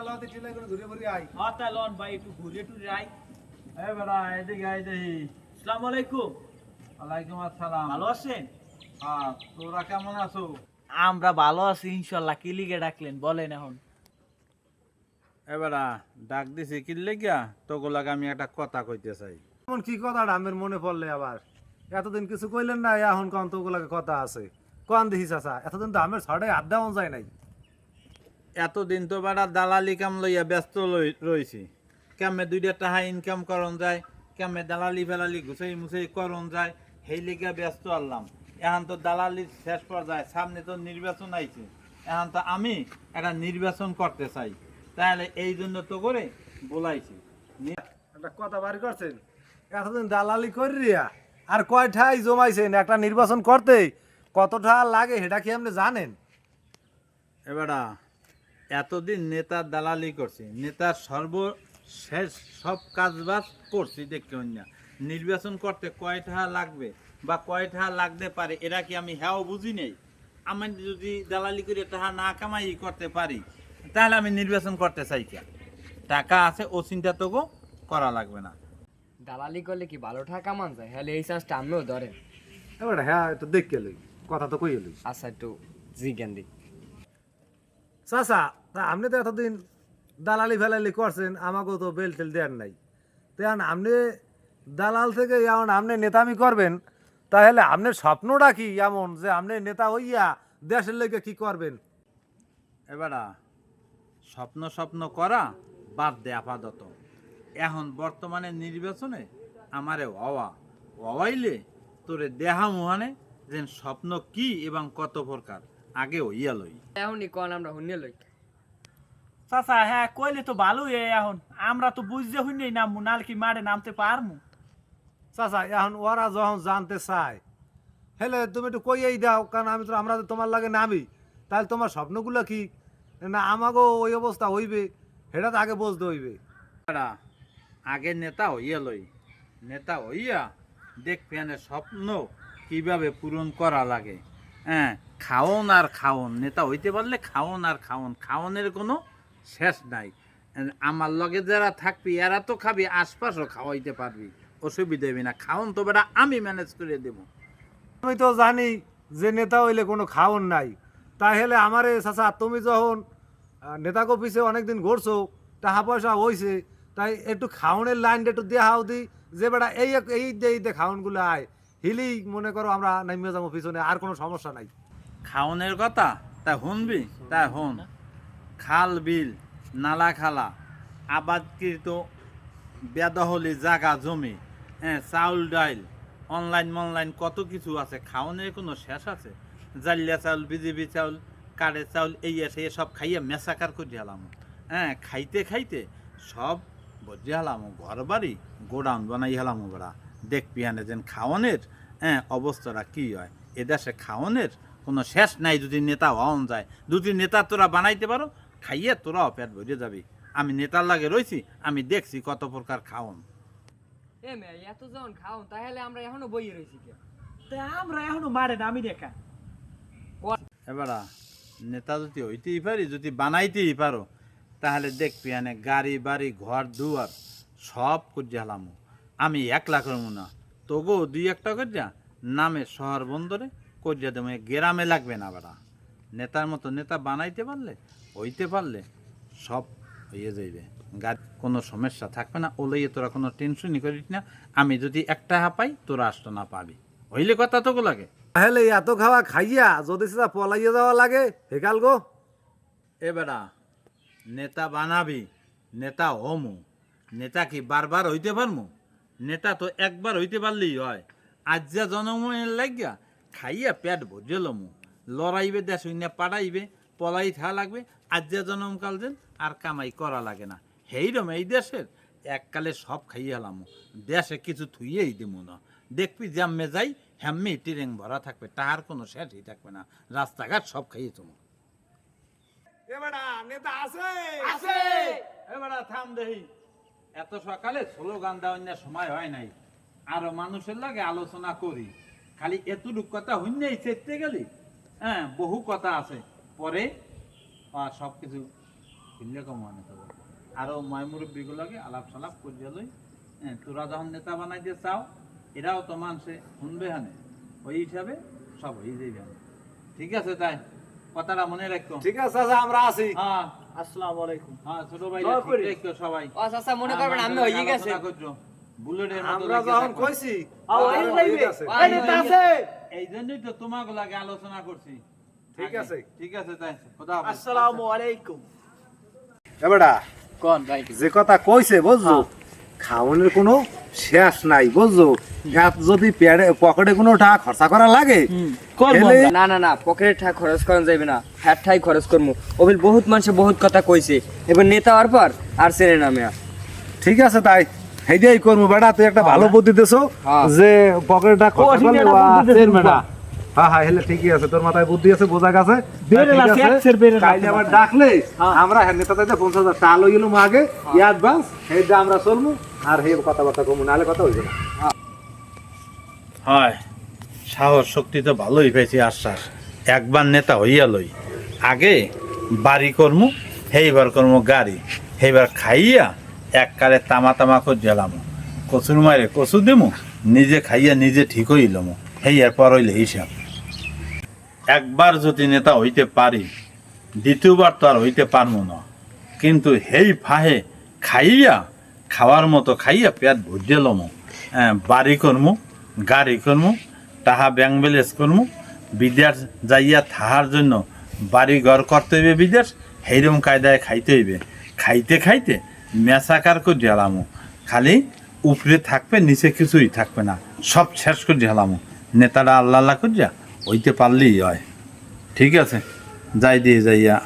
আলাদা টিলা করে ঘুরে ঘুরে আই মাথা লন ভাই একটু ঘুরে টুরে আই এই বেড়া এদিকে আই দেখি। আসসালামু আলাইকুম। ওয়ালাইকুম আসসালাম। ভালো আছেন? হ্যাঁ তোরা কেমন আছো? আমরা ভালো আছি ইনশাল্লাহ। কি লিগে ডাকলেন? বলেন এখন। এবারা ডাক দিছি। কি লেগিয়া তোগুলাকে আমি একটা কথা কইতে চাই। এমন কি কথা আমার মনে পড়লে আবার। এতদিন কিছু কইলেন না এখন কন তো ওগুলাকে কথা আছে। কন দেখি চাচা? এতদিন তো আমের ছড়াই আড্ডা যায় নাই। এতদিন তো বেড়া দালালি কাম লইয়া ব্যস্ত রইছি। কেমনে দুইটা টাকা ইনকাম করন যায় কেমনে দালালি ফেলালি ঘুষাই মুছাই করন যায় সেই লিগা ব্যস্ত আনলাম এখন তো দালালি শেষ পর্যায়ে সামনে তো নির্বাচন আইছে। এখন তো আমি একটা নির্বাচন করতে চাই। তাহলে এই জন্য তো করে বলাইছি। একটা কথা বাড়ি করছেন? এতদিন দালালি করিয়া আর কয় ঠাই জমাইছেন একটা নির্বাচন করতে কতটা লাগে সেটা কি আপনি জানেন? এবারা এতদিন নেতার দালালি করছি নেতার সর্বশেষ সব কাজ বাজ করছি দেখতে না নির্বাচন করতে কয়টা লাগবে বা কয়টা লাগতে পারে এরা কি আমি হ্যাঁ বুঝি নেই? আমি যদি দালালি করে টাকা না কামাই করতে পারি তাহলে আমি নির্বাচন করতে চাই কে? টাকা আছে ও চিন্তা তোকে করা লাগবে না। দালালি করলে কি ভালো টাকা কামান যায়? হলে এই চান্সটা আমিও ধরেন। এবার হ্যাঁ একটু দেখে লই কথা তো কই লই আচ্ছা একটু জিজ্ঞান দিই। চাচা, তা আপনি তো এতদিন দালালি ফেলালি করছেন, আমাকেও তো বেল টেল দেন নাই। তো আপনি দালাল থেকে যেমন আপনি নেতামি করবেন, তাহলে আপনার স্বপ্নটা কি এমন যে আপনি নেতা হইয়া দেশের লেগে কি করবেন? এবারা স্বপ্ন স্বপ্ন করা বাদ দে আপাতত। এখন বর্তমানে নির্বাচনে আমারে অওয়া, অওয়াইলে তোরে দেহা মুহানে যে স্বপ্ন কি এবং কত প্রকার। আগে হইয়া লই এখনই কন আমরা হুনিয়ে লই। চাচা হ্যাঁ কইলে তো ভালোই এই এখন। আমরা তো বুঝতে হইনি নামবো নাল কি মারে নামতে পারমু? চাচা এখন ওরা যখন জানতে চায় হেলে তুমি একটু কইয়েই দাও কারণ আমি তো আমরা তো তোমার লাগে নামি। তাহলে তোমার স্বপ্নগুলো কি? না আমাকেও ওই অবস্থা হইবে সেটা তো আগে বুঝতে হইবে। আগে নেতা হইয়া লই। নেতা হইয়া দেখ পেয়ানে স্বপ্ন কীভাবে পূরণ করা লাগে। হ্যাঁ খাওন আর খাওন। নেতা হইতে পারলে খাওন আর খাওন। খাওনের কোনো শেষ নাই। আমার লগে যারা থাকবি এরা তো খাবি আশপাশও খাওয়াইতে পারবি। অসুবিধা হবি না। খাওন তো বেটা আমি ম্যানেজ করে দেবো। আমি তো জানি যে নেতা হইলে কোনো খাওন নাই। তাহলে আমারে চাচা তুমি যখন আহ, নেতাকে পিছিয়ে অনেকদিন ঘুরছো টাকা পয়সা হইছে তাই একটু খাওনের লাইনটা একটু দেখাও দি যে বেটা এই এই খাওনগুলো আয়। হিলি মনে করো আমরা নামিয়ে যাব পিছনে আর কোনো সমস্যা নাই। খাওনের কথা? তা শুনবি? তা শুন। খাল বিল নালা খালা আবাদকৃত বেদহলি জাগা জমি হ্যাঁ চাউল ডাইল অনলাইন মনলাইন কত কিছু আছে? খাওনের কোনো শেষ আছে? জালিয়া চাউল বিজেপি চাউল কারে চাউল এই আছে সব খাইয়ে মেসাকার করে হেলাম হ্যাঁ খাইতে খাইতে সব বজি হেলাম ঘর বাড়ি গোডাউন বানাই হেলাম বেড়া দেখবি হানে যেন খাওয়ানের হ্যাঁ অবস্থাটা কি হয়? এদেশে খাওয়ানের কোনো শেষ নাই যদি নেতা হওয়ান যায়। যদি নেতা তোরা বানাইতে পারো খাইয়ে তোরাও পেট ভরে যাবি। আমি নেতার লাগে রয়েছি আমি দেখছি কত প্রকার খাওন এ মে এত যখন খাও তাহলে আমরা এখনও বইয়ে রয়েছি কে তা আমরা এখনও মারে নামি দেখা। এবারা নেতা যদি হইতেই পারি যদি বানাইতেই পারো তাহলে দেখবি গাড়ি বাড়ি ঘর দুয়ার সব করিয়া হলাম আমি একলা করব না। তোগো দুই একটা করিয়া নামে শহর বন্দরে করিয়া দেবো। গ্রামে লাগবে না বেড়া। নেতার মতো নেতা বানাইতে পারলে হইতে পারলে সব হয়ে যাইবে। গাড়ি কোনো সমস্যা থাকবে না। ওলাইয়ে তোরা কোনো টেনশনই করিস না। আমি যদি একটা হাঁপাই তোরা আসতো না পাবি। হইলে কথা তোকে লাগে। তাহলে এত খাওয়া খাইয়া যদি সেটা পলাইয়ে যাওয়া লাগে হেকাল গো। এবারা নেতা বানাবি নেতা হমু। নেতা কি বারবার হইতে পারমু? নেতা তো একবার হইতে পারলেই হয়। আজ যা জনমনের লাগিয়া খাইয়া পেট ভরিয়ে লমু। লড়াইবে দেশ হইনা পাড়াইবে পলাই থা লাগবে। আজ যা জনমকাল যেন আর কামাই করা লাগে না। হেইরম এই দেশের এককালে সব খাইয়ে হলামু দেশে কিছু থুইয়েই দিমু না। দেখবি জাম্মে যাই হ্যাম্মি টিরেং ভরা থাকবে। তাহার কোনো শেষই থাকবে না। রাস্তাঘাট সব খাইয়ে তুমি এবারে নেতা আছে? আছে। এবারে থাম দেহি। এত সকালে স্লোগান দেওয়ার সময় হয় নাই। আরও মানুষের লাগে আলোচনা করি। খালি এতটুক কথা হইনেই চেতে গেলি। হ্যাঁ বহু কথা আছে। পরে সব কিছু খুললে কম মানে তো। আরও ময় মুরব্বীগুলোকে আলাপ সালাপ করিয়া লই হ্যাঁ তোরা যখন নেতা বানাইতে চাও এরাও তো মানুষে শুনবে হানে। ওই হিসাবে সব হয়ে হানে। ঠিক আছে তাই? কথাটা মনে রাখো। ঠিক আছে আমরা আছি হ্যাঁ। আসসালামু আলাইকুম। হ্যাঁ ছোট ভাই ঠিক রাখো সবাই। ও চাচা মনে করবেন আমি হয়ে গেছে। বুলেটের মতো আমরা যখন কইছি লাইবে। আছে। এই নেতা আছে। এই জন্যই তো তোমাকে লাগে আলোচনা করছি। ঠিক আছে। ঠিক আছে তাই খোদা হাফেজ। আসসালামু আলাইকুম। কোন ভাই? যে কথা কইছে বুঝছ? খাওয়ানোর কোনো শেষ নাই বুঝছ? যদি পকেটে কোনো টাকা খরচা করা লাগে। না না না পকেটে ঠাক খরচ করা যাবে না। হ্যাট ঠাই খরচ করব ওবিল বহুত মানুষে বহুত কথা কইছে। এবার নেতা হওয়ার পর আর চেনে না মেয়া। ঠিক আছে তাই। করব বেটা তুই একটা ভালো বুদ্ধি দিছো হ্যাঁ। যে পকেটটা খরচা করলে হ্যাঁ হ্যাঁ হেলে ঠিকই আছে তোর মাথায় বুদ্ধি আছে বোঝা গেছে। লাসে কাইলে আবার ডাকলে হ্যাঁ। আমরা হ্যাঁ নেতা তাইতে পঞ্চাশ হাজার টাকা লই গেলাম আগে। অ্যাডভান্স এই যে আমরা চলবো আর হে কথাবার্তা কমু, নাহলে কথা হইবে না। হয়, সাহস শক্তি তো ভালোই পেয়েছি, আশ্বাস। একবার নেতা হইয়া লই। আগে বাড়ি কর্ম, সেইবার কর্ম গাড়ি। সেইবার খাইয়া এককালে তামা তামা করে জ্বালাম কচুর মারে কচু দেমু, নিজে খাইয়া নিজে ঠিক হইলাম হেইয়ার পর হইলে হিসাব। একবার যদি নেতা হইতে পারি, দ্বিতীয়বার তো আর হইতে পারব না। কিন্তু হেই ফাহে খাইয়া খাওয়ার মতো খাইয়া পেট ভরিয়ে লমো। বাড়ি করমু, গাড়ি করমু, তাহা ব্যাংক ব্যালেন্স করমু। বিদেশ যাইয়া থাহার জন্য বাড়ি ঘর করতে হইবে বিদেশ, সেইরকম কায়দায় খাইতে হইবে। খাইতে খাইতে মেসাকার করে জ্বালামু। খালি উপরে থাকবে, নিচে কিছুই থাকবে না। সব শেষ করে জ্বালামু। নেতারা আল্লাহ আল্লাহ করিয়া হইতে পারলেই হয়। ঠিক আছে? যাই দিয়ে যাইয়া।